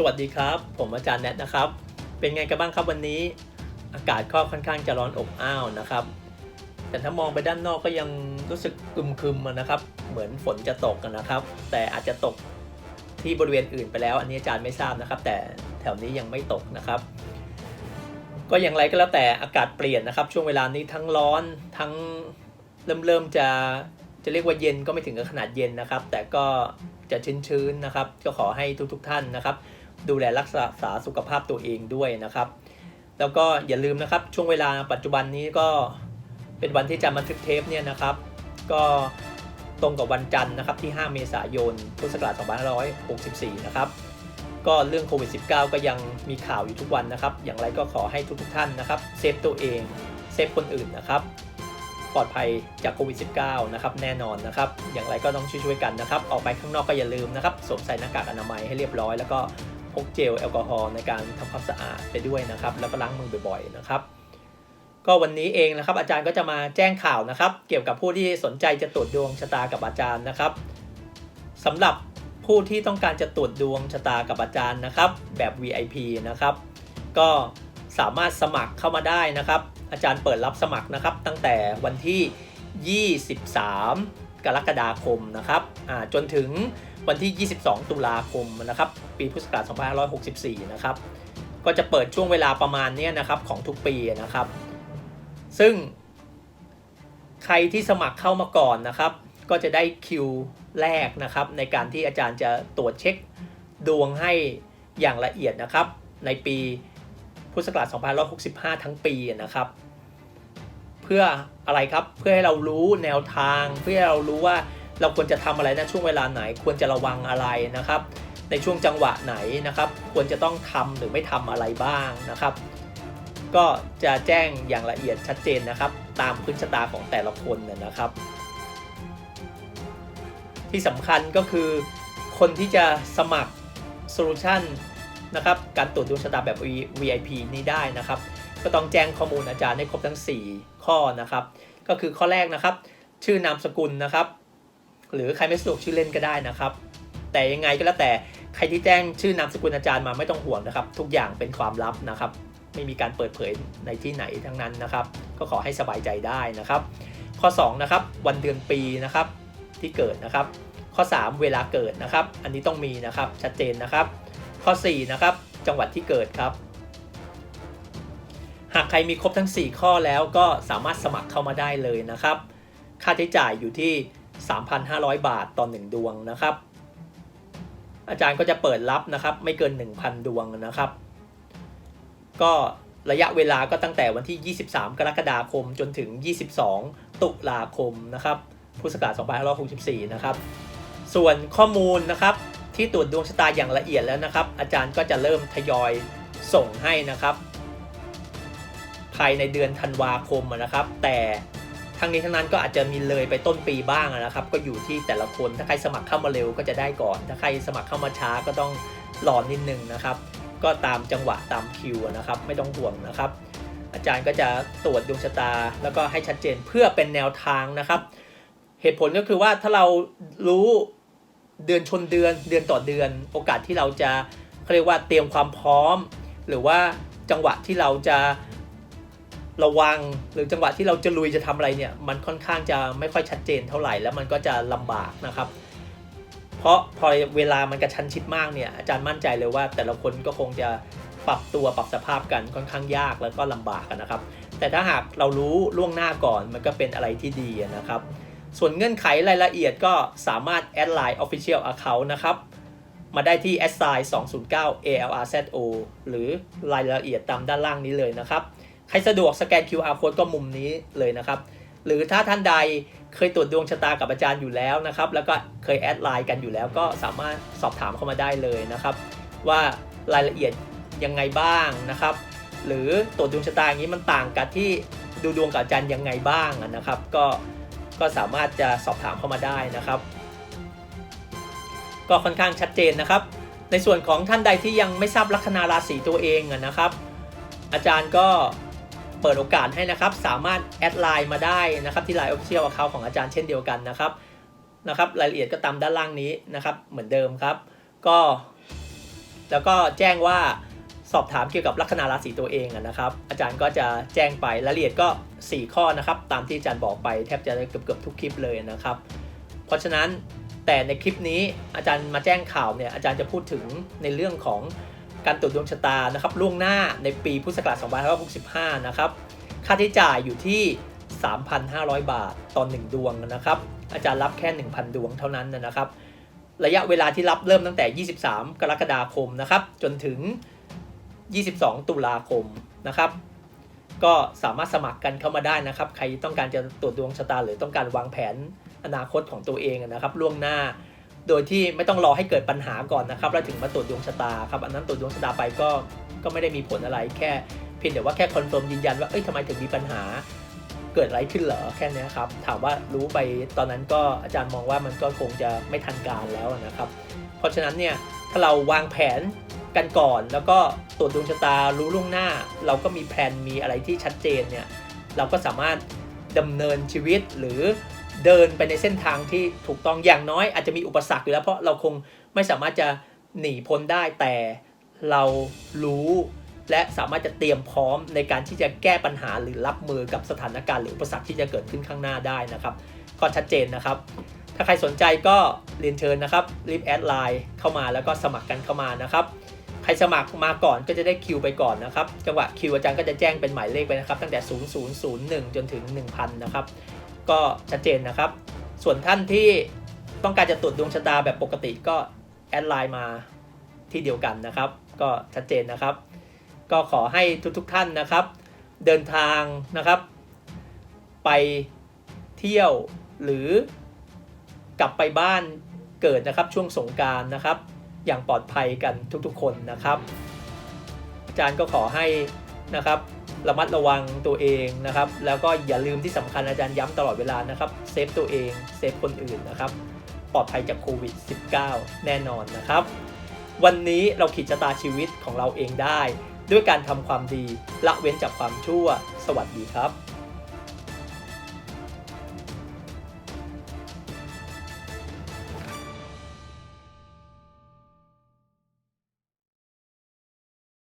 สวัสดีครับ ผมอาจารย์แนทนะครับ เป็นไงกันบ้างครับวันนี้ อากาศก็ค่อนข้างจะร้อนอบอ้าวนะครับ แต่ถ้ามองไปด้านนอกก็ยังรู้สึกอึมครึมนะครับ เหมือนฝนจะตกกันนะครับ แต่อาจจะตกที่บริเวณอื่นไปแล้ว อันนี้อาจารย์ไม่ทราบนะครับ แต่แถวนี้ยังไม่ตกนะครับ ก็อย่างไรก็แล้วแต่อากาศเปลี่ยนนะครับ ช่วงเวลานี้ทั้งร้อนทั้งเริ่มเริ่มจะจะเรียกว่าเย็นก็ไม่ถึงกับขนาดเย็นนะครับ แต่ก็จะชื้นๆนะครับ ก็ขอให้ทุกๆทท่านนะครับ ดูแลรักษาสุขภาพตัวเองด้วยนะครับ แล้วก็อย่าลืมนะครับช่วงเวลาปัจจุบันนี้ก็เป็นวันที่จะบันทึกเทปเนี่ยนะครับ ก็ตรงกับวันจันทร์นะครับที่ 5 เมษายน พุทธศักราช2564 นะครับ ก็เรื่องโควิด -19 ก็ยังมีข่าวอยู่ทุกวันนะครับ อย่างไรก็ขอให้ทุกๆท่านนะครับเซฟตัวเองเซฟคนอื่นนะครับ ปลอดภัยจากโควิด -19 นะครับแน่นอนนะครับ อย่างไรก็ต้องช่วยๆกันนะครับ ออกไปข้างนอกก็อย่าลืมนะครับสวมใส่หน้ากากอนามัยให้เรียบร้อย แล้วก็ กเจลแอลกอฮอล์ในการทำความสะอาดไปด้วยนะครับ แล้วก็ล้างมือบ่อยๆนะครับ ก็วันนี้เองนะครับ อาจารย์ก็จะมาแจ้งข่าวนะครับ เกี่ยวกับผู้ที่สนใจจะตรวจดวงชะตากับอาจารย์นะครับสำหรับผู้ที่ต้องการจะตรวจดวงชะตากับอาจารย์นะครับ แบบ VIP นะครับ ก็สามารถสมัครเข้ามาได้นะครับ อาจารย์เปิดรับสมัครนะครับ ตั้งแต่วันที่ 23 กรกฎาคมนะครับ จนถึงวันที่ 22 ตุลาคมนะครับปีพุทธศักราช2564 นะครับก็จะเปิดช่วงเวลาประมาณนี้นะครับของทุกปีนะครับ ซึ่งใครที่สมัครเข้ามาก่อนนะครับ ก็จะได้คิวแรกนะครับ ในการที่อาจารย์จะตรวจเช็คดวงให้อย่างละเอียดนะครับ ในปีพุทธศักราช2565 ทั้งปีนะครับ เพื่ออะไรครับเพื่อให้เรารู้แนวทาง เพื่อให้เรารู้ว่า เราควรจะทำอะไรในช่วงเวลาไหน ควรจะระวังอะไรนะครับ ในช่วงจังหวะไหนนะครับ ควรจะต้องทำหรือไม่ทำอะไรบ้างนะครับ ก็จะแจ้งอย่างละเอียดชัดเจนนะครับ ตามพื้นชะตาของแต่ละคนนะครับ ที่สำคัญก็คือคนที่จะสมัครโซลูชันนะครับการตรวจดวงชะตาแบบ VIP นี้ได้นะครับ ก็ต้องแจ้งข้อมูลอาจารย์ให้ครบทั้ง 4 ข้อนะครับ ก็คือข้อแรกนะครับ ชื่อนามสกุลนะครับ หรือใครไม่สะดวกชื่อเล่นก็ได้นะครับ แต่ยังไงก็แล้วแต่ใครที่แจ้งชื่อนามสกุลอาจารย์มาไม่ต้องห่วงนะครับ ทุกอย่างเป็นความลับนะครับ ไม่มีการเปิดเผยในที่ไหนทั้งนั้นนะครับ ก็ขอให้สบายใจได้นะครับ ข้อ2นะครับวันเดือนปีนะครับที่เกิดนะครับ ข้อ 3 เวลาเกิดนะครับ อันนี้ต้องมีนะครับชัดเจนนะครับ ข้อ4นะครับจังหวัดที่เกิดครับ หากใครมีครบทั้ง 4 ข้อแล้วก็สามารถสมัครเข้ามาได้เลยนะครับ ค่าใช้จ่ายอยู่ที่ 3,500 บาทต่อ 1 ดวงนะครับ อาจารย์ก็จะเปิดรับนะครับ ไม่เกิน 1,000 ดวงนะครับ ก็ระยะเวลาก็ตั้งแต่วันที่ 23 กรกฎาคมจนถึง 22 ตุลาคมนะครับ พุทธศักราช2564 นะครับ ส่วนข้อมูลนะครับที่ตรวจดวงชะตาอย่างละเอียดแล้วนะครับ อาจารย์ก็จะเริ่มทยอยส่งให้นะครับ ภายในเดือนธันวาคมนะครับ แต่ ทั้งนี้ทั้งนั้นก็อาจจะมีเลยไปต้นปีบ้างนะครับ ก็อยู่ที่แต่ละคนถ้าใครสมัครเข้ามาเร็วก็จะได้ก่อน ถ้าใครสมัครเข้ามาช้าก็ต้องรอนิดนึงนะครับ ก็ตามจังหวะตามคิวนะครับ ไม่ต้องห่วงนะครับ อาจารย์ก็จะตรวจดวงชะตา แล้วก็ให้ชัดเจนเพื่อเป็นแนวทางนะครับ เหตุผลก็คือว่าถ้าเรารู้เดือนชนเดือนเดือนต่อเดือน โอกาสที่เราจะเขาเรียกว่าเตรียมความพร้อม หรือว่าจังหวะที่เราจะ ระวังหรือจังหวะที่เราจะลุยจะทำอะไรเนี่ย มันค่อนข้างจะไม่ค่อยชัดเจนเท่าไหร่แล้วมันก็จะลำบากนะครับ เพราะพอเวลามันกระชั้นชิดมากเนี่ยอาจารย์มั่นใจเลยว่า แต่ละคนก็คงจะปรับตัวปรับสภาพกันค่อนข้างยากแล้วก็ลำบากนะครับ แต่ถ้าหากเรารู้ล่วงหน้าก่อนมันก็เป็นอะไรที่ดีนะครับ ส่วนเงื่อนไขรายละเอียดก็สามารถแอดไลน์ Official Account นะครับมาได้ที่ s i 209 ALRZO หรือรายละเอียดตามด้านล่างนี้เลยนะครับ ใครสะดวกสแกน QR code ก็มุมนี้เลยนะครับ หรือถ้าท่านใดเคยตรวจดวงชะตากับอาจารย์อยู่แล้วนะครับ แล้วก็เคยแอดไลน์กันอยู่แล้ว ก็สามารถสอบถามเข้ามาได้เลยนะครับ ว่ารายละเอียดยังไงบ้างนะครับ หรือตรวจดวงชะตาอย่างนี้มันต่างกับที่ดูดวงกับอาจารย์ยังไงบ้างนะครับ ก็ก็สามารถจะสอบถามเข้ามาได้นะครับ ก็ค่อนข้างชัดเจนนะครับ ในส่วนของท่านใดที่ยังไม่ทราบลัคนาราศีตัวเองนะครับ อาจารย์ก็ เปิดโอกาสให้นะครับ สามารถแอดไลน์มาได้นะครับที่ไลน์ออฟฟิเชียลเขาของอาจารย์เช่นเดียวกันนะครับนะครับรายละเอียดก็ตามด้านล่างนี้นะครับ เหมือนเดิมครับ ก็ แล้วก็แจ้งว่าสอบถามเกี่ยวกับลัคนาราศีตัวเองนะครับ อาจารย์ก็จะแจ้งไปรายละเอียดก็ 4 ข้อนะครับ ตามที่อาจารย์บอกไปแทบจะเกือบเกือบทุกคลิปเลยนะครับ เพราะฉะนั้นแต่ในคลิปนี้อาจารย์มาแจ้งข่าวเนี่ยอาจารย์จะพูดถึงในเรื่องของ การตรวจดวงชะตานะครับล่วงหน้าในปีพุทธศักราช2565 นะครับ ค่าใช้จ่ายอยู่ที่ 3,500 บาทต่อ1ดวงนะครับ อาจารย์รับแค่ 1,000 ดวงเท่านั้นนะครับ ระยะเวลาที่รับเริ่มตั้งแต่ 23 กรกฎาคมนะครับ จนถึง 22 ตุลาคมนะครับ ก็สามารถสมัครกันเข้ามาได้นะครับ ใครต้องการจะตรวจดวงชะตา หรือต้องการวางแผนอนาคตของตัวเองนะครับ ล่วงหน้า โดยที่ไม่ต้องรอให้เกิดปัญหาก่อนนะครับแล้วถึงมาตรวจดวงชะตาครับอันนั้นตรวจดวงชะตาไปก็ก็ไม่ได้มีผลอะไรแค่เพียงแต่ว่าแค่คอนเฟิร์มยืนยันว่าเอ้ยทำไมถึงมีปัญหาเกิดอะไรขึ้นเหรอแค่นี้ครับถามว่ารู้ไปตอนนั้นก็อาจารย์มองว่ามันก็คงจะไม่ทันการแล้วนะครับ เพราะฉะนั้นเนี่ยถ้าเราวางแผนกันก่อน แล้วก็ตรวจดวงชะตารู้ล่วงหน้า เราก็มีแผนมีอะไรที่ชัดเจนเนี่ยเราก็สามารถดำเนินชีวิตหรือ เดินไปในเส้นทางที่ถูกต้องอย่างน้อยอาจจะมีอุปสรรคอยู่แล้ว เพราะเราคงไม่สามารถจะหนีพ้นได้แต่เรารู้และสามารถจะเตรียมพร้อมในการที่จะแก้ปัญหาหรือรับมือกับสถานการณ์หรืออุปสรรคที่จะเกิดขึ้นข้างหน้าได้นะครับ ก็ชัดเจนนะครับ ถ้าใครสนใจก็เรียนเชิญนะครับรีบแอดไลน์เข้ามาแล้วก็สมัครกันเข้ามานะครับ ใครสมัครมาก่อนก็จะได้คิวไปก่อนนะครับ จังหวะคิวอาจารย์ก็จะแจ้งเป็นหมายเลขไปนะครับ ตั้งแต่ 0001 จนถึง 1000 นะครับ ก็ชัดเจนนะครับ ส่วนท่านที่ต้องการจะตรวจดวงชะตาแบบปกติก็แอดไลน์มาที่เดียวกันนะครับ ก็ชัดเจนนะครับ ก็ขอให้ทุกๆท่านนะครับ เดินทางนะครับ ไปเที่ยวหรือกลับไปบ้านเกิดนะครับช่วงสงการนะครับ อย่างปลอดภัยกันทุกๆคนนะครับ อาจารย์ก็ขอให้นะครับ ระมัดระวังตัวเองนะครับ แล้วก็อย่าลืมที่สำคัญอาจารย์ย้ำตลอดเวลานะครับเซฟตัวเองเซฟคนอื่นนะครับ ปลอดภัยจากโควิด -19 แน่นอนนะครับ วันนี้เราขีดชะตาชีวิตของเราเองได้ ด้วยการทำความดีละเว้นจากความชั่ว สวัสดีครับ